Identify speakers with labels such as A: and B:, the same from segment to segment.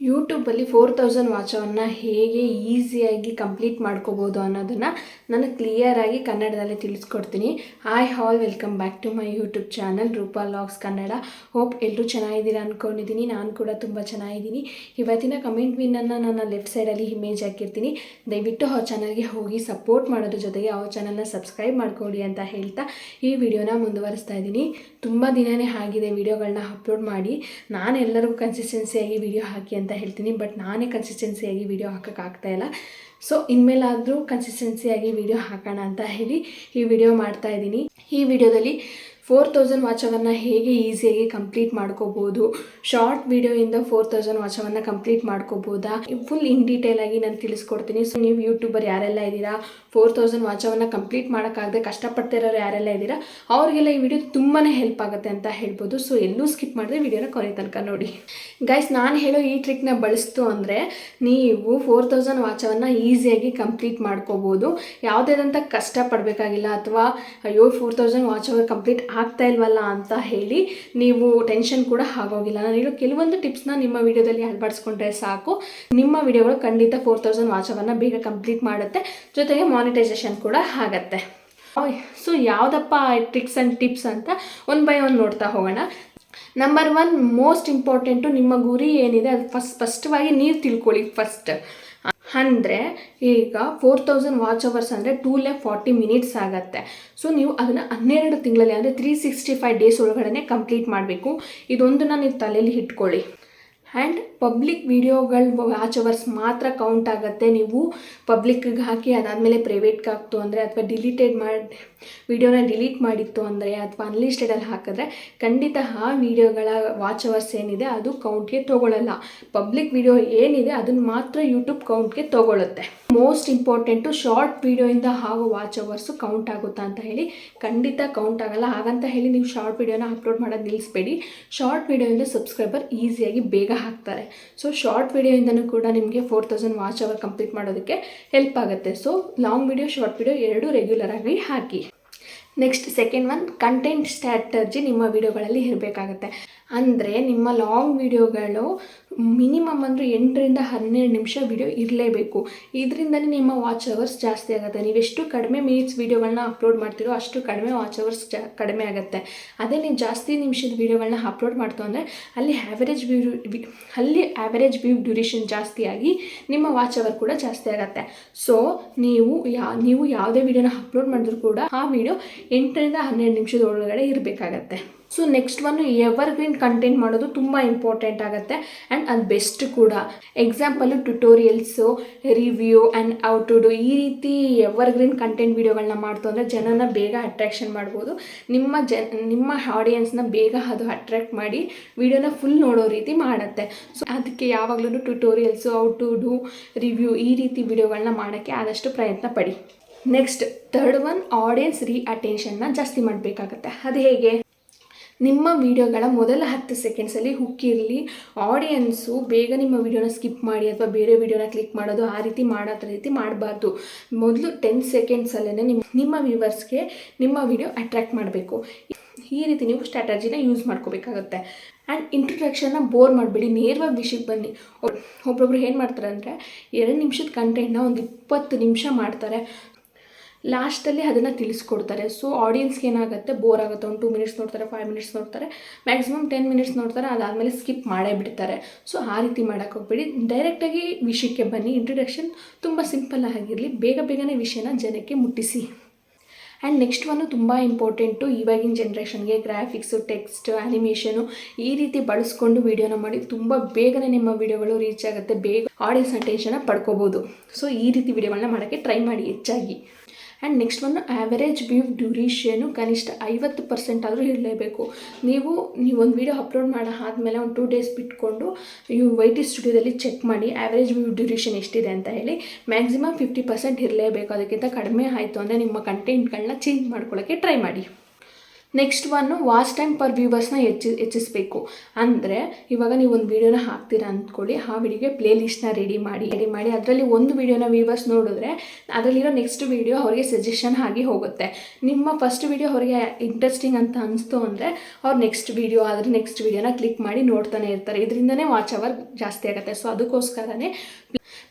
A: ಯೂಟ್ಯೂಬಲ್ಲಿ four thousand ವಾಚವನ್ನು ಹೇಗೆ ಈಸಿಯಾಗಿ ಕಂಪ್ಲೀಟ್ ಮಾಡ್ಕೋಬೋದು ಅನ್ನೋದನ್ನು ನಾನು ಕ್ಲಿಯರಾಗಿ ಕನ್ನಡದಲ್ಲಿ ತಿಳಿಸ್ಕೊಡ್ತೀನಿ. Hi all welcome back to my YouTube channel Roopa logs Kannada hope ಎಲ್ಲರೂ ಚೆನ್ನಾಗಿದ್ದೀರಾ ಅಂದ್ಕೊಂಡಿದ್ದೀನಿ ನಾನು ಕೂಡ ತುಂಬ ಚೆನ್ನಾಗಿದ್ದೀನಿ. ಇವತ್ತಿನ ಕಮೆಂಟ್ ವಿನ್ನನ್ನು ನನ್ನ ಲೆಫ್ಟ್ ಸೈಡಲ್ಲಿ ಇಮೇಜ್ ಹಾಕಿರ್ತೀನಿ. ದಯವಿಟ್ಟು ಅವ್ರ ಚಾನಲ್ಗೆ ಹೋಗಿ ಸಪೋರ್ಟ್ ಮಾಡೋದ್ರ ಜೊತೆಗೆ ಅವ್ರ ಚಾನಲ್ನ ಸಬ್ಸ್ಕ್ರೈಬ್ ಮಾಡ್ಕೊಳ್ಳಿ ಅಂತ ಹೇಳ್ತಾ ಈ ವಿಡಿಯೋನ ಮುಂದುವರಿಸ್ತಾ ಇದ್ದೀನಿ. ತುಂಬ ದಿನವೇ ಆಗಿದೆ ವಿಡಿಯೋಗಳನ್ನ ಅಪ್ಲೋಡ್ ಮಾಡಿ. ನಾನು ಎಲ್ಲರಿಗೂ ಕನ್ಸಿಸ್ಟೆನ್ಸಿಯಾಗಿ ವಿಡಿಯೋ ಹಾಕಿ ಅಂತ ಹೇಳ್ತೀನಿ ಬಟ್ ನಾನೇ ಕನ್ಸಿಸ್ಟೆನ್ಸಿಯಾಗಿ ವಿಡಿಯೋ ಹಾಕೋಕ್ಕಾಗ್ತಾ ಇಲ್ಲ. ಸೊ ಇನ್ಮೇಲಾದರೂ ಕನ್ಸಿಸ್ಟೆನ್ಸಿಯಾಗಿ ವಿಡಿಯೋ ಹಾಕೋಣ ಅಂತ ಹೇಳಿ ಈ ವಿಡಿಯೋ ಮಾಡ್ತಾ ಇದ್ದೀನಿ. ಈ ವಿಡಿಯೋದಲ್ಲಿ ಫೋರ್ ತೌಸಂಡ್ ವಾಚವನ್ನು ಹೇಗೆ ಈಸಿಯಾಗಿ ಕಂಪ್ಲೀಟ್ ಮಾಡ್ಕೋಬೋದು, ಶಾರ್ಟ್ ವಿಡಿಯೋಯಿಂದ ಫೋರ್ ತೌಸಂಡ್ ವಾಚವನ್ನು ಕಂಪ್ಲೀಟ್ ಮಾಡ್ಕೋಬೋದಾ, ಫುಲ್ ಇನ್ ಡೀಟೇಲ್ ಆಗಿ ನಾನು ತಿಳಿಸ್ಕೊಡ್ತೀನಿ. ಸೊ ನೀವು ಯೂಟ್ಯೂಬರ್ ಯಾರೆಲ್ಲ ಇದ್ದೀರಾ, ಫೋರ್ ತೌಸಂಡ್ ವಾಚವನ್ನು ಕಂಪ್ಲೀಟ್ ಮಾಡೋಕ್ಕಾಗದೆ ಕಷ್ಟಪಡ್ತಿರೋರು ಯಾರೆಲ್ಲ ಇದ್ದೀರಾ, ಅವ್ರಿಗೆಲ್ಲ ಈ ವಿಡಿಯೋ ತುಂಬಾ ಹೆಲ್ಪ್ ಆಗುತ್ತೆ ಅಂತ ಹೇಳ್ಬೋದು. ಸೊ ಎಲ್ಲೂ ಸ್ಕಿಪ್ ಮಾಡಿದ್ರೆ ವಿಡಿಯೋನ ಕೊನೆ ತನಕ ನೋಡಿ. ಗೈಸ್ ನಾನು ಹೇಳೋ ಈ ಟ್ರಿಕ್ನ ಬಳಸ್ತು ಅಂದರೆ ನೀವು ಫೋರ್ ತೌಸಂಡ್ ವಾಚವನ್ನು ಈಸಿಯಾಗಿ ಕಂಪ್ಲೀಟ್ ಮಾಡ್ಕೋಬೋದು. ಯಾವುದೇದಂತ ಕಷ್ಟಪಡಬೇಕಾಗಿಲ್ಲ ಅಥವಾ ಅಯ್ಯೋ, ಫೋರ್ ತೌಸಂಡ್ ವಾಚ್ ಕಂಪ್ಲೀಟ್ ಆಗ್ತಾ ಇಲ್ವಲ್ಲ ಅಂತ ಹೇಳಿ ನೀವು ಟೆನ್ಷನ್ ಕೂಡ ಆಗೋಗಿಲ್ಲ. ನಾನು ಹೇಳೋ ಕೆಲವೊಂದು ಟಿಪ್ಸ್ನ ನಿಮ್ಮ ವಿಡಿಯೋದಲ್ಲಿ ಅಳವಡಿಸ್ಕೊಂಡ್ರೆ ಸಾಕು. ನಿಮ್ಮ ವಿಡಿಯೋಗಳು ಖಂಡಿತ ಫೋರ್ ತೌಸಂಡ್ ವಾಚವನ್ನು ಬೇಗ ಕಂಪ್ಲೀಟ್ ಮಾಡುತ್ತೆ. ಜೊತೆಗೆ ಮಾನಿಟೈಸೇಷನ್ ಕೂಡ ಆಗತ್ತೆ. ಸೊ ಯಾವುದಪ್ಪ ಟ್ರಿಕ್ಸ್ ಆ್ಯಂಡ್ ಟಿಪ್ಸ್ ಅಂತ ಒನ್ ಬೈ ಒನ್ ನೋಡ್ತಾ ಹೋಗೋಣ. ನಂಬರ್ ಒನ್ ಮೋಸ್ಟ್ ಇಂಪಾರ್ಟೆಂಟು ನಿಮ್ಮ ಗುರಿ ಏನಿದೆ ಅದು ಫಸ್ಟ್ ಸ್ಪಷ್ಟವಾಗಿ ನೀವು ತಿಳ್ಕೊಳ್ಳಿ ಫಸ್ಟ್ ಅಂದರೆ ಈಗ ಫೋರ್ ತೌಸಂಡ್ ವಾಚ್ ಅವರ್ಸ್ ಅಂದರೆ ಟೂ ಲ್ಯಾಕ್ ಫಾರ್ಟಿ ಮಿನಿಟ್ಸ್ ಆಗುತ್ತೆ. ಸೊ ನೀವು ಅದನ್ನು ಹನ್ನೆರಡು ತಿಂಗಳಲ್ಲಿ ಅಂದರೆ ತ್ರೀ ಸಿಕ್ಸ್ಟಿ ಫೈವ್ ಡೇಸ್ ಒಳಗಡೆ ಕಂಪ್ಲೀಟ್ ಮಾಡಬೇಕು. ಇದೊಂದನ್ನು ನೀವು ತಲೆಯಲ್ಲಿ ಇಟ್ಕೊಳ್ಳಿ ಆ್ಯಂಡ್ ಪಬ್ಲಿಕ್ ವಿಡಿಯೋಗಳು ವಾಚ್ ಅವರ್ಸ್ ಮಾತ್ರ ಕೌಂಟ್ ಆಗುತ್ತೆ. ನೀವು ಪಬ್ಲಿಕ್ಗೆ ಹಾಕಿ ಅದಾದಮೇಲೆ ಪ್ರೈವೇಟ್ಗೆ ಹಾಕ್ತು ಅಂದರೆ ಅಥವಾ ಡಿಲೀಟೆಡ್ ಮಾಡಿ ವಿಡಿಯೋನ ಡಿಲೀಟ್ ಮಾಡಿತ್ತು ಅಂದರೆ ಅಥವಾ ಅನ್ಲಿಸ್ಟೆಡಲ್ಲಿ ಹಾಕಿದ್ರೆ ಖಂಡಿತ ಆ ವಿಡಿಯೋಗಳ ವಾಚ್ ಅವರ್ಸ್ ಏನಿದೆ ಅದು ಕೌಂಟ್ಗೆ ತೊಗೊಳ್ಳಲ್ಲ ಪಬ್ಲಿಕ್ ವಿಡಿಯೋ ಏನಿದೆ ಅದನ್ನು ಮಾತ್ರ ಯೂಟ್ಯೂಬ್ ಕೌಂಟ್ಗೆ ತೊಗೊಳುತ್ತೆ. ಮೋಸ್ಟ್ ಇಂಪಾರ್ಟೆಂಟು ಶಾರ್ಟ್ ವೀಡಿಯೋಯಿಂದ ಹಾಗೂ ವಾಚ್ ಅವರ್ಸು ಕೌಂಟ್ ಆಗುತ್ತಾ ಅಂತ ಹೇಳಿ ಖಂಡಿತ ಕೌಂಟ್ ಆಗಲ್ಲ. ಹಾಗಂತ ಹೇಳಿ ನೀವು ಶಾರ್ಟ್ ವೀಡಿಯೋನ ಅಪ್ಲೋಡ್ ಮಾಡೋದು ನಿಲ್ಲಿಸ್ಬೇಡಿ ಶಾರ್ಟ್ ವೀಡಿಯೋಯಿಂದ ಸಬ್ಸ್ಕ್ರೈಬರ್ ಈಸಿಯಾಗಿ ಬೇಗ ಹಾಕ್ತಾರೆ. ಸೊ ಶಾರ್ಟ್ ವೀಡಿಯೋಯಿಂದನೂ ಕೂಡ ನಿಮಗೆ four thousand watch hour complete ಮಾಡೋದಕ್ಕೆ ಹೆಲ್ಪ್ ಆಗುತ್ತೆ. So long video short video ಎರಡೂ ರೆಗ್ಯುಲರ್ ಆಗಿ ಹಾಕಿ. Next second one content strategy ನಿಮ್ಮ ವಿಡಿಯೋಗಳಲ್ಲಿ ಇರಬೇಕಾಗತ್ತೆ. ಅಂದರೆ ನಿಮ್ಮ ಲಾಂಗ್ ವಿಡಿಯೋಗಳು ಮಿನಿಮಮ್ ಅಂದರೆ ಎಂಟರಿಂದ ಹನ್ನೆರಡು ನಿಮಿಷ ವಿಡಿಯೋ ಇರಲೇಬೇಕು. ಇದರಿಂದನೇ ನಿಮ್ಮ ವಾಚ್ ಅವರ್ಸ್ ಜಾಸ್ತಿ ಆಗುತ್ತೆ. ನೀವೆಷ್ಟು ಕಡಿಮೆ ಮಿನಿಟ್ಸ್ ವೀಡಿಯೋಗಳನ್ನ ಅಪ್ಲೋಡ್ ಮಾಡ್ತೀರೋ ಅಷ್ಟು ಕಡಿಮೆ ವಾಚ್ ಅವರ್ಸ್ ಜಾ, ಕಡಿಮೆ ಆಗುತ್ತೆ. ಅದೇ ನೀವು ಜಾಸ್ತಿ ನಿಮಿಷದ ವೀಡಿಯೋಗಳನ್ನ ಅಪ್ಲೋಡ್ ಮಾಡ್ತು ಅಂದರೆ ಅಲ್ಲಿ ಆ್ಯಾವರೇಜ್ ವ್ಯೂ ಅಲ್ಲಿ ಆ್ಯಾವರೇಜ್ ವ್ಯೂ ಡ್ಯೂರೇಷನ್ ಜಾಸ್ತಿಯಾಗಿ ನಿಮ್ಮ ವಾಚ್ ಅವರ್ ಕೂಡ ಜಾಸ್ತಿ ಆಗುತ್ತೆ. ಸೊ ನೀವು ಯಾ, ನೀವು ಯಾವುದೇ ವೀಡಿಯೋನ ಅಪ್ಲೋಡ್ ಮಾಡಿದ್ರು ಕೂಡ ಆ ವಿಡಿಯೋ ಎಂಟರಿಂದ ಹನ್ನೆರಡು ನಿಮಿಷದ ಒಳಗಡೆ ಇರಬೇಕಾಗತ್ತೆ. So next one ever green content ಮಾಡೋದು ತುಂಬ ಇಂಪಾರ್ಟೆಂಟ್ ಆಗುತ್ತೆ. ಆ್ಯಂಡ್ ಅದು ಬೆಸ್ಟ್ ಕೂಡ. Example tutorials review and how to do ಈ ರೀತಿ ಎವರ್ ಗ್ರೀನ್ ಕಂಟೆಂಟ್ ವೀಡಿಯೋಗಳನ್ನ ಮಾಡ್ತು ಅಂದರೆ ಜನನ ಬೇಗ ಅಟ್ರಾಕ್ಷನ್ ಮಾಡ್ಬೋದು. ನಿಮ್ಮ ಜ ನಿಮ್ಮ ಆಡಿಯನ್ಸ್ನ ಬೇಗ ಅದು ಅಟ್ರ್ಯಾಕ್ಟ್ ಮಾಡಿ ವೀಡಿಯೋನ ಫುಲ್ ನೋಡೋ ರೀತಿ ಮಾಡುತ್ತೆ. ಸೊ ಅದಕ್ಕೆ ಯಾವಾಗಲೂ tutorials how to do review ಈ ರೀತಿ ವೀಡಿಯೋಗಳನ್ನ ಮಾಡೋಕ್ಕೆ ಆದಷ್ಟು ಪ್ರಯತ್ನ ಪಡಿ. ನೆಕ್ಸ್ಟ್ ಥರ್ಡ್ ಒನ್ ಆಡಿಯನ್ಸ್ ರೀ ಅಟೆನ್ಷನ್ನ ಜಾಸ್ತಿ ಮಾಡಬೇಕಾಗತ್ತೆ. ಅದು ಹೇಗೆ? ನಿಮ್ಮ ವಿಡಿಯೋಗಳ ಮೊದಲ ಹತ್ತು ಸೆಕೆಂಡ್ಸಲ್ಲಿ ಹುಕ್ಕಿರಲಿ ಆಡಿಯನ್ಸು ಬೇಗ ನಿಮ್ಮ ವಿಡಿಯೋನ ಸ್ಕಿಪ್ ಮಾಡಿ ಅಥವಾ ಬೇರೆ ವಿಡಿಯೋನ ಕ್ಲಿಕ್ ಮಾಡೋದು ಆ ರೀತಿ ಮಾಡೋ ರೀತಿ ಮಾಡಬಾರ್ದು. ಮೊದಲು ಟೆನ್ ಸೆಕೆಂಡ್ಸಲ್ಲೇ ನಿಮ್ಮ ನಿಮ್ಮ ವ್ಯೂವರ್ಸ್ಗೆ ನಿಮ್ಮ ವಿಡಿಯೋ ಅಟ್ರ್ಯಾಕ್ಟ್ ಮಾಡಬೇಕು. ಈ ರೀತಿ ನೀವು ಸ್ಟ್ರಾಟಜಿನ ಯೂಸ್ ಮಾಡ್ಕೋಬೇಕಾಗುತ್ತೆ. ಆ್ಯಂಡ್ ಇಂಟ್ರೊಡಕ್ಷನ್ನ ಬೋರ್ ಮಾಡಬೇಡಿ, ನೇರವಾಗಿ ವಿಷಯಕ್ಕೆ ಬನ್ನಿ. ಒಬ್ಬೊಬ್ರು ಏನು ಮಾಡ್ತಾರೆ ಅಂದರೆ, ಎರಡು ನಿಮಿಷದ ಕಂಟೆಂಟ್ನ ಒಂದು ಇಪ್ಪತ್ತು ನಿಮಿಷ ಮಾಡ್ತಾರೆ. ಲಾಸ್ಟಲ್ಲಿ ಅದನ್ನು ತಿಳಿಸ್ಕೊಡ್ತಾರೆ. ಸೊ ಆಡಿಯನ್ಸ್ಗೆ ಏನಾಗುತ್ತೆ? ಬೋರ್ ಆಗುತ್ತೆ. ಒಂದು ಟೂ ಮಿನಿಟ್ಸ್ ನೋಡ್ತಾರೆ ಫೈವ್ ಮಿನಿಟ್ಸ್ ನೋಡ್ತಾರೆ. ಮ್ಯಾಕ್ಸಿಮಮ್ ಟೆನ್ ಮಿನಿಟ್ಸ್ ನೋಡ್ತಾರೆ. ಅದಾದಮೇಲೆ ಸ್ಕಿಪ್ ಮಾಡೇ ಬಿಡ್ತಾರೆ. ಸೊ ಆ ರೀತಿ ಮಾಡೋಕ್ಕೆ ಹೋಗ್ಬೇಡಿ. ಡೈರೆಕ್ಟಾಗಿ ವಿಷಯಕ್ಕೆ ಬನ್ನಿ. ಇಂಟ್ರೊಡಕ್ಷನ್ ತುಂಬ ಸಿಂಪಲ್ ಆಗಿರಲಿ. ಬೇಗ ಬೇಗನೆ ವಿಷಯನ ಜನಕ್ಕೆ ಮುಟ್ಟಿಸಿ. ಆ್ಯಂಡ್ ನೆಕ್ಸ್ಟ್ ಒಂದು ತುಂಬ ಇಂಪಾರ್ಟೆಂಟು ಇವಾಗಿನ ಜನ್ರೇಷನ್ಗೆ ಗ್ರಾಫಿಕ್ಸು ಟೆಕ್ಸ್ಟ್ ಆ್ಯನಿಮೇಷನು ಈ ರೀತಿ ಬಳಸ್ಕೊಂಡು ವೀಡಿಯೋನ ಮಾಡಿ ತುಂಬ ಬೇಗನೆ ನಿಮ್ಮ ವೀಡಿಯೋಗಳು ರೀಚ್ ಆಗುತ್ತೆ. ಬೇಗ ಆಡಿಯನ್ಸ್ ಅಟೆನ್ಷನ್ನ ಪಡ್ಕೋಬೋದು. ಸೊ ಈ ರೀತಿ ವೀಡಿಯೋಗಳನ್ನ ಮಾಡೋಕ್ಕೆ ಟ್ರೈ ಮಾಡಿ ಹೆಚ್ಚಾಗಿ. ಆ್ಯಂಡ್ ನೆಕ್ಸ್ಟ್ ಒಂದು ಆ್ಯಾವರೇಜ್ ವ್ಯೂ ಡ್ಯೂರೇಷನು ಕನಿಷ್ಠ ಐವತ್ತು ಪರ್ಸೆಂಟ್ ಆದರೂ ಇರಲೇಬೇಕು. ನೀವು ನೀವು ಒಂದು ವೀಡಿಯೋ ಅಪ್ಲೋಡ್ ಮಾಡೋ, ಆದಮೇಲೆ ಒಂದು ಟೂ ಡೇಸ್ ಬಿಟ್ಕೊಂಡು ಯು ವೈ ಟಿ ಸ್ಟುಡಿಯೋದಲ್ಲಿ ಚೆಕ್ ಮಾಡಿ ಆ್ಯಾವರೇಜ್ ವ್ಯೂ ಡ್ಯೂರೇಷನ್ ಎಷ್ಟಿದೆ ಅಂತ ಹೇಳಿ. ಮ್ಯಾಕ್ಸಿಮಮ್ ಫಿಫ್ಟಿ ಪರ್ಸೆಂಟ್ ಇರಲೇಬೇಕು, ಅದಕ್ಕಿಂತ ಕಡಿಮೆ ಆಯಿತು ಅಂದರೆ ನಿಮ್ಮ ಕಂಟೆಂಟ್ಗಳನ್ನ ಚೇಂಜ್ ಮಾಡ್ಕೊಳ್ಳೋಕ್ಕೆ ಟ್ರೈ ಮಾಡಿ. Next one watch time per ವ್ಯೂವರ್ಸ್ನ ಹೆಚ್ಚಿ, ಹೆಚ್ಚಿಸಬೇಕು. ಅಂದರೆ, ಇವಾಗ ನೀವು ಒಂದು ವೀಡಿಯೋನ ಹಾಕ್ತೀರಾ ಅಂದ್ಕೊಳ್ಳಿ, ಆ ವಿಡಿಯೋಗೆ ಪ್ಲೇ ಲಿಸ್ಟ್ನ ರೆಡಿ ಮಾಡಿ ರೆಡಿ ಮಾಡಿ, ಅದರಲ್ಲಿ ಒಂದು ವೀಡಿಯೋನ ವ್ಯೂವರ್ಸ್ ನೋಡಿದ್ರೆ, ಅದರಲ್ಲಿರೋ ನೆಕ್ಸ್ಟ್ ವೀಡಿಯೋ ಅವರಿಗೆ ಸಜೆಷನ್ ಆಗಿ ಹೋಗುತ್ತೆ. ನಿಮ್ಮ ಫಸ್ಟ್ ವೀಡಿಯೋ ಅವರಿಗೆ ಇಂಟ್ರೆಸ್ಟಿಂಗ್ ಅಂತ ಅನಿಸ್ತು ಅಂದರೆ, ಅವ್ರು ನೆಕ್ಸ್ಟ್ ವೀಡಿಯೋ ಆದರೆ ನೆಕ್ಸ್ಟ್ ವೀಡಿಯೋನ ಕ್ಲಿಕ್ ಮಾಡಿ ನೋಡ್ತಾನೆ ಇರ್ತಾರೆ. ಇದರಿಂದನೇ ವಾಚ್ ಅವರ್ ಜಾಸ್ತಿ ಆಗುತ್ತೆ. ಸೊ ಅದಕ್ಕೋಸ್ಕರನೇ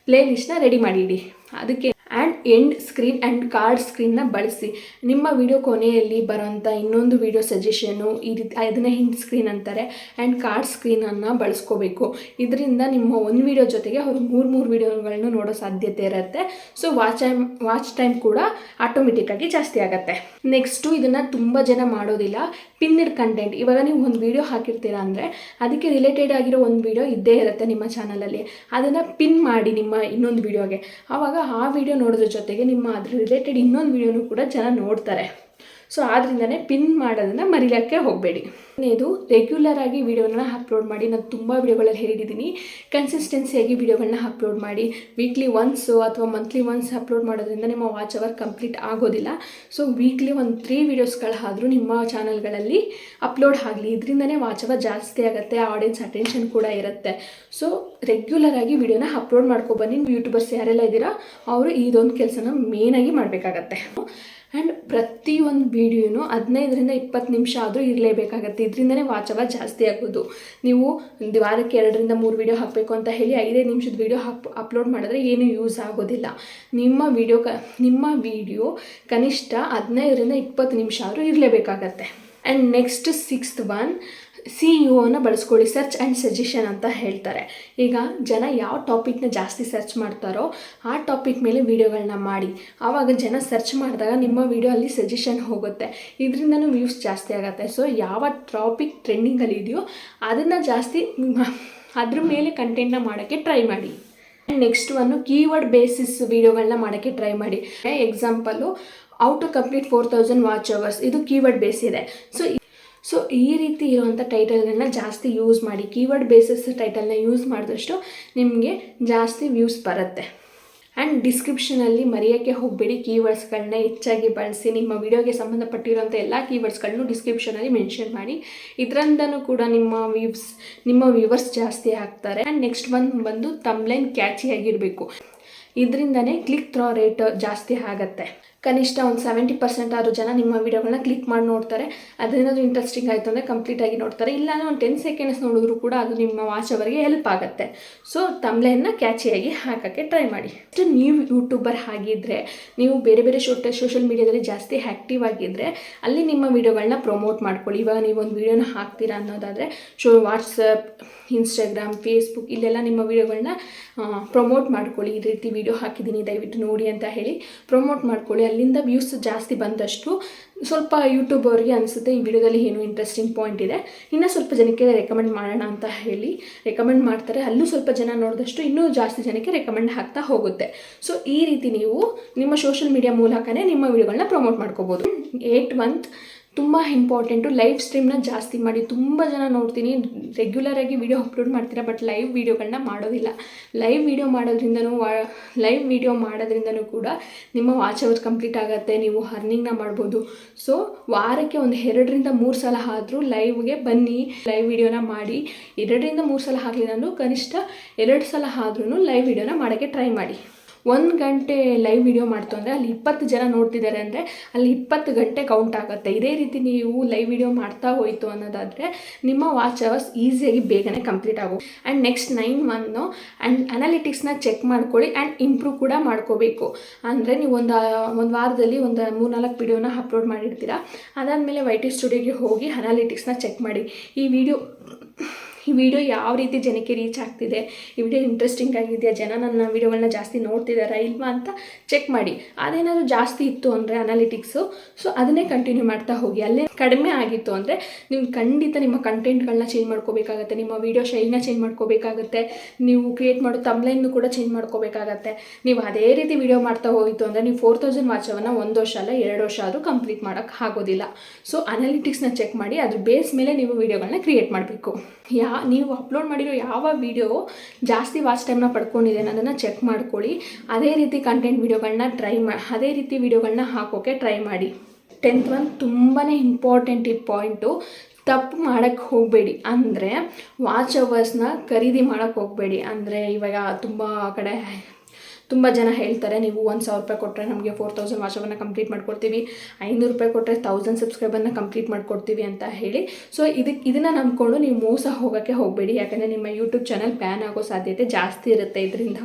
A: ಪ್ಲೇ ಲಿಸ್ಟ್ನ ರೆಡಿ ಮಾಡಿಡಿ. ಅದಕ್ಕೆ and end screen and card ಸ್ಕ್ರೀನ್ನ ಬಳಸಿ. ನಿಮ್ಮ ವಿಡಿಯೋ ಕೊನೆಯಲ್ಲಿ ಬರೋಂಥ ಇನ್ನೊಂದು ವಿಡಿಯೋ ಸಜೆಷನು ಈ ರೀತಿ, ಅದನ್ನೇ ಹಿಂಡ್ ಸ್ಕ್ರೀನ್ ಅಂತಾರೆ. ಆ್ಯಂಡ್ ಕಾರ್ಡ್ ಸ್ಕ್ರೀನನ್ನು ಬಳಸ್ಕೋಬೇಕು. ಇದರಿಂದ ನಿಮ್ಮ ಒಂದು ವಿಡಿಯೋ ಜೊತೆಗೆ ಅವರು ಮೂರು ಮೂರು ವಿಡಿಯೋಗಳನ್ನು ನೋಡೋ ಸಾಧ್ಯತೆ ಇರುತ್ತೆ. So watch time watch time ಕೂಡ ಆಟೋಮೆಟಿಕ್ಕಾಗಿ ಜಾಸ್ತಿ ಆಗುತ್ತೆ. ನೆಕ್ಸ್ಟು ಇದನ್ನು ತುಂಬ ಜನ ಮಾಡೋದಿಲ್ಲ. ಪಿನ್ನಿಡ್ ಕಂಟೆಂಟ್ ಇವಾಗ ನೀವು ಒಂದು ವಿಡಿಯೋ ಹಾಕಿರ್ತೀರಾ ಅಂದರೆ ಅದಕ್ಕೆ ರಿಲೇಟೆಡ್ ಆಗಿರೋ ಒಂದು ವಿಡಿಯೋ ಇದ್ದೇ ಇರುತ್ತೆ ನಿಮ್ಮ ಚಾನಲಲ್ಲಿ ಅದನ್ನು ಪಿನ್ ಮಾಡಿ ನಿಮ್ಮ ಇನ್ನೊಂದು ವಿಡಿಯೋಗೆ ಆವಾಗ ಆ ವಿಡಿಯೋ ನೋಡೋದ್ರ ಜೊತೆಗೆ ನಿಮ್ಮ ಅದ್ರ ರಿಲೇಟೆಡ್ ಇನ್ನೊಂದು ವಿಡಿಯೋನು ಕೂಡ ಜನ ನೋಡ್ತಾರೆ. ಸೊ ಆದ್ರಿಂದನೇ ಪಿನ್ ಮಾಡೋದನ್ನು ಮರಿಲಕ್ಕೆ ಹೋಗಬೇಡಿ. ಇದು ರೆಗ್ಯುಲರ್ ಆಗಿ ವೀಡಿಯೋಗಳನ್ನ ಅಪ್ಲೋಡ್ ಮಾಡಿ, ನಾನು ತುಂಬ ವಿಡಿಯೋಗಳಲ್ಲಿ ಹೇಳಿದ್ದೀನಿ ಕನ್ಸಿಸ್ಟೆನ್ಸಿಯಾಗಿ ವಿಡಿಯೋಗಳನ್ನ ಅಪ್ಲೋಡ್ ಮಾಡಿ ವೀಕ್ಲಿ ಒನ್ಸು ಅಥವಾ ಮಂತ್ಲಿ ಒನ್ಸ್ ಅಪ್ಲೋಡ್ ಮಾಡೋದ್ರಿಂದ ನಿಮ್ಮ ವಾಚ್ ಅವರ್ ಕಂಪ್ಲೀಟ್ ಆಗೋದಿಲ್ಲ. ಸೊ ವೀಕ್ಲಿ ಒಂದು ತ್ರೀ ವೀಡಿಯೋಸ್ಗಳಾದರೂ ನಿಮ್ಮ ಚಾನಲ್ಗಳಲ್ಲಿ ಅಪ್ಲೋಡ್ ಆಗಲಿ. ಇದರಿಂದನೇ ವಾಚ್ ಅವರ್ ಜಾಸ್ತಿ ಆಗುತ್ತೆ ಆಡಿಯನ್ಸ್ ಅಟೆನ್ಷನ್ ಕೂಡ ಇರುತ್ತೆ. ಸೊ ರೆಗ್ಯುಲರ್ ಆಗಿ ವಿಡಿಯೋನ ಅಪ್ಲೋಡ್ ಮಾಡ್ಕೊಬನ್ನಿ ಯೂಟ್ಯೂಬರ್ಸ್ ಯಾರೆಲ್ಲ ಇದ್ದೀರಾ, ಅವರು ಇದೊಂದು ಕೆಲಸನ ಮೇನಾಗಿ ಮಾಡಬೇಕಾಗತ್ತೆ. ಆ್ಯಂಡ್ ಪ್ರತಿಯೊಂದು ವೀಡಿಯೋನು ಹದಿನೈದರಿಂದ ಇಪ್ಪತ್ತು ನಿಮಿಷ ಆದರೂ ಇರಲೇಬೇಕಾಗತ್ತೆ. ಇದರಿಂದನೇ ವಾಚವ ಜಾಸ್ತಿ ಆಗೋದು. ನೀವು ವಾರಕ್ಕೆ ಎರಡರಿಂದ ಮೂರು ವೀಡಿಯೋ ಹಾಕಬೇಕು ಅಂತ ಹೇಳಿ ಐದೈದು ನಿಮಿಷದ ವೀಡಿಯೋ ಹಾಕ್ ಅಪ್ಲೋಡ್ ಮಾಡಿದ್ರೆ ಏನೂ ಯೂಸ್ ಆಗೋದಿಲ್ಲ. ನಿಮ್ಮ ವೀಡಿಯೋ ಕ, ನಿಮ್ಮ ವೀಡಿಯೋ ಕನಿಷ್ಠ ಹದಿನೈದರಿಂದ ಇಪ್ಪತ್ತು ನಿಮಿಷ ಆದರೂ ಇರಲೇಬೇಕಾಗತ್ತೆ. And next sixth one C U ಅನ್ನು ಬಳಸ್ಕೊಳ್ಳಿ ಸರ್ಚ್ ಆ್ಯಂಡ್ ಸಜೆಷನ್ ಅಂತ ಹೇಳ್ತಾರೆ. ಈಗ ಜನ ಯಾವ ಟಾಪಿಕ್ನ ಜಾಸ್ತಿ ಸರ್ಚ್ ಮಾಡ್ತಾರೋ ಆ ಟಾಪಿಕ್ ಮೇಲೆ ವೀಡಿಯೋಗಳನ್ನ ಮಾಡಿ. ಆವಾಗ ಜನ ಸರ್ಚ್ ಮಾಡಿದಾಗ ನಿಮ್ಮ ವೀಡಿಯೋ ಅಲ್ಲಿ ಸಜೆಷನ್ ಹೋಗುತ್ತೆ. ಇದರಿಂದನೂ ವ್ಯೂಸ್ ಜಾಸ್ತಿ ಆಗುತ್ತೆ. ಸೊ ಯಾವ ಟಾಪಿಕ್ ಟ್ರೆಂಡಿಂಗಲ್ಲಿ ಇದೆಯೋ ಅದನ್ನು ಜಾಸ್ತಿ ಅದ್ರ ಮೇಲೆ ಕಂಟೆಂಟ್ನ ಮಾಡೋಕ್ಕೆ ಟ್ರೈ ಮಾಡಿ. ನೆಕ್ಸ್ಟ್ ಒಂದು ಕೀವರ್ಡ್ ಬೇಸಿಸ್ ವೀಡಿಯೋಗಳನ್ನ ಮಾಡೋಕ್ಕೆ ಟ್ರೈ ಮಾಡಿ. Example how to complete four thousand watch hours ಇದು ಕೀವರ್ಡ್ ಬೇಸ್ ಇದೆ. ಸೊ ಸೊ ಈ ರೀತಿ ಇರುವಂಥ ಟೈಟಲ್ಗಳನ್ನ ಜಾಸ್ತಿ ಯೂಸ್ ಮಾಡಿ ಕೀವರ್ಡ್ ಬೇಸಿಸ್ ಟೈಟಲ್ನ ಯೂಸ್ ಮಾಡಿದಷ್ಟು ನಿಮಗೆ ಜಾಸ್ತಿ ವ್ಯೂಸ್ ಬರುತ್ತೆ. ಆ್ಯಂಡ್ ಡಿಸ್ಕ್ರಿಪ್ಷನಲ್ಲಿ ಮರೆಯೋಕ್ಕೆ ಹೋಗಬೇಡಿ ಕೀವರ್ಡ್ಸ್ಗಳನ್ನ ಹೆಚ್ಚಾಗಿ ಬಳಸಿ, ನಿಮ್ಮ ವಿಡಿಯೋಗೆ ಸಂಬಂಧಪಟ್ಟಿರೋಂಥ ಎಲ್ಲ ಕೀವರ್ಡ್ಸ್ಗಳನ್ನು ಡಿಸ್ಕ್ರಿಪ್ಷನಲ್ಲಿ ಮೆನ್ಷನ್ ಮಾಡಿ. ಇದರಿಂದನೂ ಕೂಡ ನಿಮ್ಮ ವ್ಯೂಸ್ ನಿಮ್ಮ ವ್ಯೂವರ್ಸ್ ಜಾಸ್ತಿ ಆಗ್ತಾರೆ. ಆ್ಯಂಡ್ ನೆಕ್ಸ್ಟ್ ಬಂದು ಬಂದು ತಮ್ಲೈನ್ ಕ್ಯಾಚಿಯಾಗಿರಬೇಕು ಇದರಿಂದನೇ ಕ್ಲಿಕ್ ಥ್ರೋ ರೇಟ್ ಜಾಸ್ತಿ ಆಗುತ್ತೆ. ಕನಿಷ್ಠ ಒಂದು ಸೆವೆಂಟಿ ಪರ್ಸೆಂಟ್ ಆದರೂ ಜನ ನಿಮ್ಮ ವೀಡಿಯೋಗಳನ್ನ ಕ್ಲಿಕ್ ಮಾಡಿ ನೋಡ್ತಾರೆ. ಅದೇನಾದರೂ ಇಂಟ್ರೆಸ್ಟಿಂಗ್ ಆಯಿತು ಅಂದರೆ ಕಂಪ್ಲೀಟಾಗಿ ನೋಡ್ತಾರೆ. ಇಲ್ಲಾಂದರೆ ಒಂದು ಟೆನ್ ಸೆಕೆಂಡ್ಸ್ ನೋಡಿದ್ರು ಕೂಡ ಅದು ನಿಮ್ಮ ವಾಚ್ ಅವರಿಗೆ ಹೆಲ್ಪ್ ಆಗುತ್ತೆ. ಸೊ ತಮ್ಲೆಯನ್ನು ಕ್ಯಾಚಿಯಾಗಿ ಹಾಕೋಕ್ಕೆ ಟ್ರೈ ಮಾಡಿ. ಅಷ್ಟು ನೀವು ಯೂಟ್ಯೂಬರ್ ಆಗಿದ್ದರೆ ನೀವು ಬೇರೆ ಬೇರೆ ಶೋಟ ಸೋಷಿಯಲ್ ಮೀಡಿಯಾದಲ್ಲಿ ಜಾಸ್ತಿ ಆ್ಯಕ್ಟಿವ್ ಆಗಿದ್ದರೆ ಅಲ್ಲಿ ನಿಮ್ಮ ವೀಡಿಯೋಗಳನ್ನ ಪ್ರಮೋಟ್ ಮಾಡ್ಕೊಳ್ಳಿ. ಇವಾಗ ಒಂದು ವೀಡಿಯೋನ ಹಾಕ್ತೀರಾ ಅನ್ನೋದಾದರೆ, ಶೋ ವಾಟ್ಸಪ್ ಇನ್ಸ್ಟಾಗ್ರಾಮ್ ಫೇಸ್ಬುಕ್ ಇಲ್ಲೆಲ್ಲ ನಿಮ್ಮ ವೀಡಿಯೋಗಳನ್ನ ಪ್ರಮೋಟ್ ಮಾಡ್ಕೊಳ್ಳಿ. ಈ ರೀತಿ ವೀಡಿಯೋ ಹಾಕಿದ್ದೀನಿ, ದಯವಿಟ್ಟು ನೋಡಿ ಅಂತ ಹೇಳಿ ಪ್ರಮೋಟ್ ಮಾಡ್ಕೊಳ್ಳಿ. ಅಲ್ಲಿಂದ ವ್ಯೂಸ್ ಜಾಸ್ತಿ ಬಂದಷ್ಟು ಸ್ವಲ್ಪ ಯೂಟ್ಯೂಬ್ ಅವರಿಗೆ ಅನಿಸುತ್ತೆ ಈ ವಿಡಿಯೋದಲ್ಲಿ ಏನು ಇಂಟ್ರೆಸ್ಟಿಂಗ್ ಪಾಯಿಂಟ್ ಇದೆ. ಇನ್ನೂ ಸ್ವಲ್ಪ ಜನಕ್ಕೆ ರೆಕಮೆಂಡ್ ಮಾಡೋಣ ಅಂತ ಹೇಳಿ ರೆಕಮೆಂಡ್ ಮಾಡ್ತಾರೆ. ಅಲ್ಲೂ ಸ್ವಲ್ಪ ಜನ ನೋಡಿದಷ್ಟು ಇನ್ನೂ ಜಾಸ್ತಿ ಜನಕ್ಕೆ ರೆಕಮೆಂಡ್ ಆಗ್ತಾ ಹೋಗುತ್ತೆ. ಸೊ ಈ ರೀತಿ ನೀವು ನಿಮ್ಮ ಸೋಷಿಯಲ್ ಮೀಡಿಯಾ ಮೂಲಕನೇ ನಿಮ್ಮ ವಿಡಿಯೋಗಳನ್ನ ಪ್ರಮೋಟ್ ಮಾಡ್ಕೋಬೋದು. ಏಟ್ ಮಂತ್ ತುಂಬ ಇಂಪಾರ್ಟೆಂಟು ಲೈವ್ ಸ್ಟ್ರೀಮ್ನ ಜಾಸ್ತಿ ಮಾಡಿ ತುಂಬ ಜನ ನೋಡ್ತೀನಿ. ರೆಗ್ಯುಲರಾಗಿ ವಿಡಿಯೋ ಅಪ್ಲೋಡ್ ಮಾಡ್ತೀರಾ ಬಟ್ ಲೈವ್ ವೀಡಿಯೋಗಳನ್ನ ಮಾಡೋದಿಲ್ಲ. ಲೈವ್ ವಿಡಿಯೋ ಮಾಡೋದ್ರಿಂದನೂ ಲೈವ್ ವಿಡಿಯೋ ಮಾಡೋದ್ರಿಂದನೂ ಕೂಡ ನಿಮ್ಮ ವಾಚ್ ಅವರ್ ಕಂಪ್ಲೀಟ್ ಆಗುತ್ತೆ, ನೀವು ಅರ್ನಿಂಗ್ನ ಮಾಡ್ಬೋದು. ಸೊ ವಾರಕ್ಕೆ ಒಂದು ಎರಡರಿಂದ ಮೂರು ಸಲ ಆದರೂ ಲೈವ್ಗೆ ಬನ್ನಿ. ಲೈವ್ ವಿಡಿಯೋನ ಮಾಡಿ, ಎರಡರಿಂದ ಮೂರು ಸಲ ಆಗಲಿಲ್ಲ ಅಂದರೂ ಕನಿಷ್ಠ ಎರಡು ಸಲ ಆದ್ರೂ ಲೈವ್ ವಿಡಿಯೋನ ಮಾಡೋಕ್ಕೆ ಟ್ರೈ ಮಾಡಿ. ಒಂದು ಗಂಟೆ ಲೈವ್ ವಿಡಿಯೋ ಮಾಡ್ತು ಅಂದರೆ ಅಲ್ಲಿ ಇಪ್ಪತ್ತು ಜನ ನೋಡ್ತಿದ್ದಾರೆ ಅಂದರೆ ಅಲ್ಲಿ ಇಪ್ಪತ್ತು ಗಂಟೆ ಕೌಂಟ್ ಆಗುತ್ತೆ. ಇದೇ ರೀತಿ ನೀವು ಲೈವ್ ವಿಡಿಯೋ ಮಾಡ್ತಾ ಹೋಯಿತು ಅನ್ನೋದಾದರೆ ನಿಮ್ಮ ವಾಚ್ ಅವರ್ಸ್ ಈಸಿಯಾಗಿ ಬೇಗನೆ ಕಂಪ್ಲೀಟ್ ಆಗು ಆ್ಯಂಡ್ ನೆಕ್ಸ್ಟ್ ನೈನ್ ಮಂತ್ನು ಆ್ಯಂಡ್ ಅನಾಲಿಟಿಕ್ಸ್ನ ಚೆಕ್ ಮಾಡ್ಕೊಳ್ಳಿ ಆ್ಯಂಡ್ ಇಂಪ್ರೂವ್ ಕೂಡ ಮಾಡ್ಕೋಬೇಕು. ಅಂದರೆ ನೀವು ಒಂದು ಒಂದು ವಾರದಲ್ಲಿ ಒಂದು ಮೂರ್ನಾಲ್ಕು ವಿಡಿಯೋನ ಅಪ್ಲೋಡ್ ಮಾಡಿರ್ತೀರಾ. ಅದಾದಮೇಲೆ ವೈ ಟಿ ಸ್ಟುಡಿಯೋಗೆ ಹೋಗಿ ಅನಾಲಿಟಿಕ್ಸ್ನ ಚೆಕ್ ಮಾಡಿ. ಈ ವಿಡಿಯೋ ಈ ವಿಡಿಯೋ ಯಾವ ರೀತಿ ಜನಕ್ಕೆ ರೀಚ್ ಆಗ್ತಿದೆ? ಈ ವಿಡಿಯೋ ಇಂಟ್ರೆಸ್ಟಿಂಗ್ ಆಗಿದೆಯಾ? ಜನ ನನ್ನ ವಿಡಿಯೋಗಳನ್ನ ಜಾಸ್ತಿ ನೋಡ್ತಿದ್ದಾರಾ ಇಲ್ವಾ ಅಂತ ಚೆಕ್ ಮಾಡಿ. ಅದೇನಾದರೂ ಜಾಸ್ತಿ ಇತ್ತು ಅಂದರೆ ಅನಾಲಿಟಿಕ್ಸು ಸೊ ಅದನ್ನೇ ಕಂಟಿನ್ಯೂ ಮಾಡ್ತಾ ಹೋಗಿ. ಅಲ್ಲೇ ಕಡಿಮೆ ಆಗಿತ್ತು ಅಂದರೆ ನೀವು ಖಂಡಿತ ನಿಮ್ಮ ಕಂಟೆಂಟ್ಗಳನ್ನ ಚೇಂಜ್ ಮಾಡ್ಕೋಬೇಕಾಗತ್ತೆ. ನಿಮ್ಮ ವಿಡಿಯೋ ಶೈಲಿನ ಚೇಂಜ್ ಮಾಡ್ಕೋಬೇಕಾಗತ್ತೆ. ನೀವು ಕ್ರಿಯೇಟ್ ಮಾಡೋ ತಮ್ಲೈನ್ನು ಕೂಡ ಚೇಂಜ್ ಮಾಡ್ಕೋಬೇಕಾಗತ್ತೆ. ನೀವು ಅದೇ ರೀತಿ ವಿಡಿಯೋ ಮಾಡ್ತಾ ಹೋಗಿತ್ತು ಅಂದರೆ ನೀವು ಫೋರ್ ತೌಸಂಡ್ ವಾಚವನ್ನು ಒಂದು ವರ್ಷ ಅಲ್ಲ, ಎರಡು ವರ್ಷ ಆದರೂ ಕಂಪ್ಲೀಟ್ ಮಾಡೋಕ್ಕೆ ಆಗೋದಿಲ್ಲ. ಸೊ ಅನಾಲಿಟಿಕ್ಸ್ನ ಚೆಕ್ ಮಾಡಿ, ಅದ್ರ ಬೇಸ್ ಮೇಲೆ ನೀವು ವಿಡಿಯೋಗಳನ್ನ ಕ್ರಿಯೇಟ್ ಮಾಡಬೇಕು. ಯಾ ನೀವು ಅಪ್ಲೋಡ್ ಮಾಡಿರೋ ಯಾವ ವಿಡಿಯೋ ಜಾಸ್ತಿ ವಾಚ್ ಟೈಮ್ನ ಪಡ್ಕೊಂಡಿದೆ ಅನ್ನೋದನ್ನು ಚೆಕ್ ಮಾಡ್ಕೊಳ್ಳಿ. ಅದೇ ರೀತಿ ಕಂಟೆಂಟ್ ವೀಡಿಯೋಗಳನ್ನ ಟ್ರೈ ಮಾ, ಅದೇ ರೀತಿ ವೀಡಿಯೋಗಳನ್ನ ಹಾಕೋಕ್ಕೆ ಟ್ರೈ ಮಾಡಿ. ಟೆಂತ್ ಒನ್ ತುಂಬಾ ಇಂಪಾರ್ಟೆಂಟ್ ಈ ಪಾಯಿಂಟು ತಪ್ಪು ಮಾಡೋಕ್ಕೆ ಹೋಗಬೇಡಿ. ಅಂದರೆ ವಾಚ್ ಅವರ್ಸ್ನ ಖರೀದಿ ಮಾಡೋಕ್ಕೆ ಹೋಗಬೇಡಿ. ಅಂದರೆ ಇವಾಗ ತುಂಬ ಕಡೆ ತುಂಬ ಜನ ಹೇಳ್ತಾರೆ, ನೀವು ಒಂದು ಸಾವಿರ ರೂಪಾಯಿ ಕೊಟ್ಟರೆ ನಮಗೆ ಫೋರ್ ತೌಸಂಡ್ ವಾಚವನ್ನು ಕಂಪ್ಲೀಟ್ ಮಾಡ್ಕೊಡ್ತೀವಿ, ಐನೂರು ರೂಪಾಯಿ ಕೊಟ್ಟರೆ ತೌಸಂಡ್ ಸಬ್ಸ್ಕ್ರೈಬರ್ನ ಕಂಪ್ಲೀಟ್ ಮಾಡ್ಕೊಡ್ತೀವಿ ಅಂತ ಹೇಳಿ. ಸೊ ಇದಕ್ಕೆ ಇದನ್ನು ನಂಬಿಕೊಂಡು ನೀವು ಮೋಸ ಹೋಗೋಕ್ಕೆ ಹೋಗಬೇಡಿ, ಯಾಕಂದರೆ ನಿಮ್ಮ ಯೂಟ್ಯೂಬ್ ಚಾನಲ್ ಬ್ಯಾನ್ ಆಗೋ ಸಾಧ್ಯತೆ ಜಾಸ್ತಿ ಇರುತ್ತೆ ಇದರಿಂದ.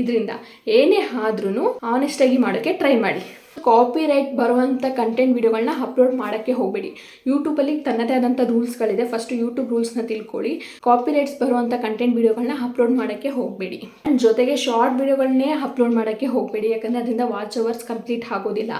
A: ಇದರಿಂದ ಏನೇ ಆದ್ರೂ ಆನೆಸ್ಟಾಗಿ ಮಾಡೋಕ್ಕೆ ಟ್ರೈ ಮಾಡಿ. ಕಾಪಿ ರೈಟ್ ಬರುವಂಥ ಕಂಟೆಂಟ್ ವಿಡಿಯೋಗಳನ್ನ ಅಪ್ಲೋಡ್ ಮಾಡೋಕ್ಕೆ ಹೋಗಬೇಡಿ. ಯೂಟ್ಯೂಬಲ್ಲಿ ತನ್ನದೇ ಆದಂಥ ರೂಲ್ಸ್ಗಳಿದೆ ಫಸ್ಟ್ ಯೂಟ್ಯೂಬ್ ರೂಲ್ಸ್ನ ತಿಳ್ಕೊಳ್ಳಿ. ಕಾಪಿ ರೈಟ್ಸ್ ಬರುವಂಥ ಕಂಟೆಂಟ್ ವಿಡಿಯೋಗಳನ್ನ ಅಪ್ಲೋಡ್ ಮಾಡೋಕ್ಕೆ ಹೋಗಬೇಡಿ. ಜೊತೆಗೆ ಶಾರ್ಟ್ ವಿಡಿಯೋಗಳನ್ನೇ ಅಪ್ಲೋಡ್ ಮಾಡೋಕ್ಕೆ ಹೋಗಬೇಡಿ. ಯಾಕಂದರೆ ಅದರಿಂದ ವಾಚ್ ಅವರ್ಸ್ ಕಂಪ್ಲೀಟ್ ಆಗೋದಿಲ್ಲ.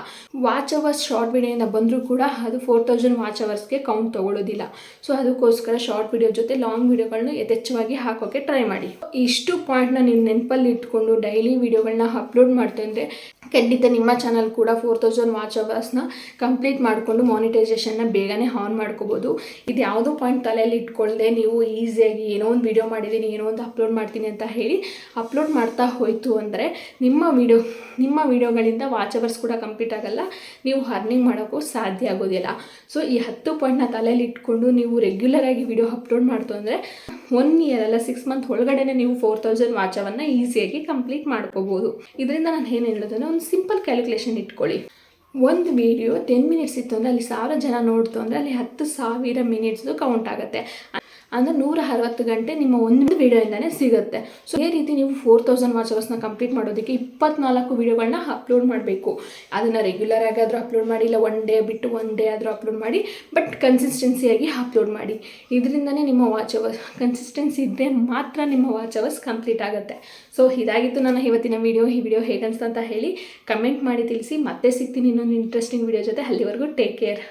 A: ವಾಚ್ ಅವರ್ಸ್ ಶಾರ್ಟ್ ವಿಡಿಯೋಯಿಂದ ಬಂದರೂ ಕೂಡ ಅದು ಫೋರ್ ತೌಸಂಡ್ ವಾಚ್ ಅವರ್ಸ್ಗೆ ಕೌಂಟ್ ತೊಗೊಳ್ಳೋದಿಲ್ಲ. ಸೊ ಅದಕ್ಕೋಸ್ಕರ ಶಾರ್ಟ್ ವಿಡಿಯೋ ಜೊತೆ ಲಾಂಗ್ ವಿಡಿಯೋಗಳನ್ನ ಯಥೇಚ್ಛವಾಗಿ ಹಾಕೋಕ್ಕೆ ಟ್ರೈ ಮಾಡಿ. ಇಷ್ಟು ಪಾಯಿಂಟ್ನ ನೀವು ನೆನಪಲ್ಲಿ ಇಟ್ಕೊಂಡು ಡೈಲಿ ವಿಡಿಯೋಗಳನ್ನ ಅಪ್ಲೋಡ್ ಮಾಡ್ತೇನೆ ಅಂದರೆ ಖಂಡಿತ ನಿಮ್ಮ ಚಾನಲ್ ಕೂಡ ಫೋರ್ ತೌಸಂಡ್ ವಾಚ್ ಅವರ್ಸ್ನ ಕಂಪ್ಲೀಟ್ ಮಾಡಿಕೊಂಡು ಮಾನಿಟೈಸೇಷನ್ನ ಬೇಗನೆ ಆನ್ ಮಾಡ್ಕೋಬೋದು. ಇದು ಯಾವುದೋ ಪಾಯಿಂಟ್ ತಲೆಯಲ್ಲಿ ಇಟ್ಕೊಳ್ಳದೆ ನೀವು ಈಸಿಯಾಗಿ ಏನೋ ಒಂದು ವಿಡಿಯೋ ಮಾಡಿದ್ದೀನಿ ಏನೋ ಒಂದು ಅಪ್ಲೋಡ್ ಮಾಡ್ತೀನಿ ಅಂತ ಹೇಳಿ ಅಪ್ಲೋಡ್ ಮಾಡ್ತಾ ಹೋಯಿತು ಅಂದರೆ ನಿಮ್ಮ ವಿಡಿಯೋ ನಿಮ್ಮ ವಿಡಿಯೋಗಳಿಂದ ವಾಚ್ ಅವರ್ಸ್ ಕೂಡ ಕಂಪ್ಲೀಟ್ ಆಗಲ್ಲ. ನೀವು ಅರ್ನಿಂಗ್ ಮಾಡೋಕ್ಕೂ ಸಾಧ್ಯ ಆಗೋದಿಲ್ಲ. ಸೊ ಈ ಹತ್ತು ಪಾಯಿಂಟ್ನ ತಲೆಯಲ್ಲಿ ಇಟ್ಕೊಂಡು ನೀವು ರೆಗ್ಯುಲರ್ ಆಗಿ ವಿಡಿಯೋ ಅಪ್ಲೋಡ್ ಮಾಡ್ತು ಅಂದರೆ ಒನ್ ಇಯರ್ ಅಲ್ಲ ಸಿಕ್ಸ್ ಮಂತ್ ಒಳಗಡೆನೆ ನೀವು ಫೋರ್ ತೌಸಂಡ್ ವಾಚವನ್ನು ಈಸಿಯಾಗಿ ಕಂಪ್ಲೀಟ್ ಮಾಡ್ಕೋಬೋದು. ಇದರಿಂದ ನಾನು ಏನು ಹೇಳೋದಂದ್ರೆ ಒಂದು ಸಿಂಪಲ್ ಕ್ಯಾಲ್ಕುಲೇಷನ್ ಇಟ್ಕೊಳ್ಳಿ. ಒಂದು ವಿಡಿಯೋ ಟೆನ್ ಮಿನಿಟ್ಸ್ ಇತ್ತು ಅಂದರೆ ಅಲ್ಲಿ ಸಾವಿರ ಜನ ನೋಡ್ತು ಅಂದರೆ ಅಲ್ಲಿ ಹತ್ತು ಸಾವಿರ ಮಿನಿಟ್ಸ್ದು ಕೌಂಟ್ ಆಗುತ್ತೆ. ಅಂದರೆ ನೂರ ಅರವತ್ತು ಗಂಟೆ ನಿಮ್ಮ ಒಂದು ವೀಡಿಯೋಯಿಂದನೇ ಸಿಗುತ್ತೆ. ಸೊ ಅದೇ ರೀತಿ ನೀವು ಫೋರ್ ತೌಸಂಡ್ ವಾಚ್ ಅವರ್ಸ್ನ ಕಂಪ್ಲೀಟ್ ಮಾಡೋದಕ್ಕೆ ಇಪ್ಪತ್ನಾಲ್ಕು ವೀಡಿಯೋಗಳನ್ನ ಅಪ್ಲೋಡ್ ಮಾಡಬೇಕು. ಅದನ್ನು ರೆಗ್ಯುಲರ್ ಆದರೂ ಅಪ್ಲೋಡ್ ಮಾಡಿ, ಇಲ್ಲ ಒನ್ ಡೇ ಬಿಟ್ಟು ಒನ್ ಡೇ ಆದರೂ ಅಪ್ಲೋಡ್ ಮಾಡಿ ಬಟ್ ಕನ್ಸಿಸ್ಟೆನ್ಸಿಯಾಗಿ ಅಪ್ಲೋಡ್ ಮಾಡಿ. ಇದರಿಂದನೇ ನಿಮ್ಮ ವಾಚ್ ಅವರ್ಸ್ ಕನ್ಸಿಸ್ಟೆನ್ಸಿ ಇದ್ದರೆ ಮಾತ್ರ ನಿಮ್ಮ ವಾಚ್ ಅವರ್ಸ್ ಕಂಪ್ಲೀಟ್ ಆಗುತ್ತೆ. ಸೊ ಇದಾಗಿತ್ತು ನನ್ನ ಇವತ್ತಿನ ವಿಡಿಯೋ ಈ ವಿಡಿಯೋ ಹೇಗನ್ಸ್ತಂತ ಹೇಳಿ ಕಮೆಂಟ್ ಮಾಡಿ ತಿಳಿಸಿ. ಮತ್ತೆ ಸಿಗ್ತೀನಿ ಇನ್ನೊಂದು ಇಂಟ್ರೆಸ್ಟಿಂಗ್ ವಿಡಿಯೋ ಜೊತೆ. ಅಲ್ಲಿವರೆಗೂ ಟೇಕ್ ಕೇರ್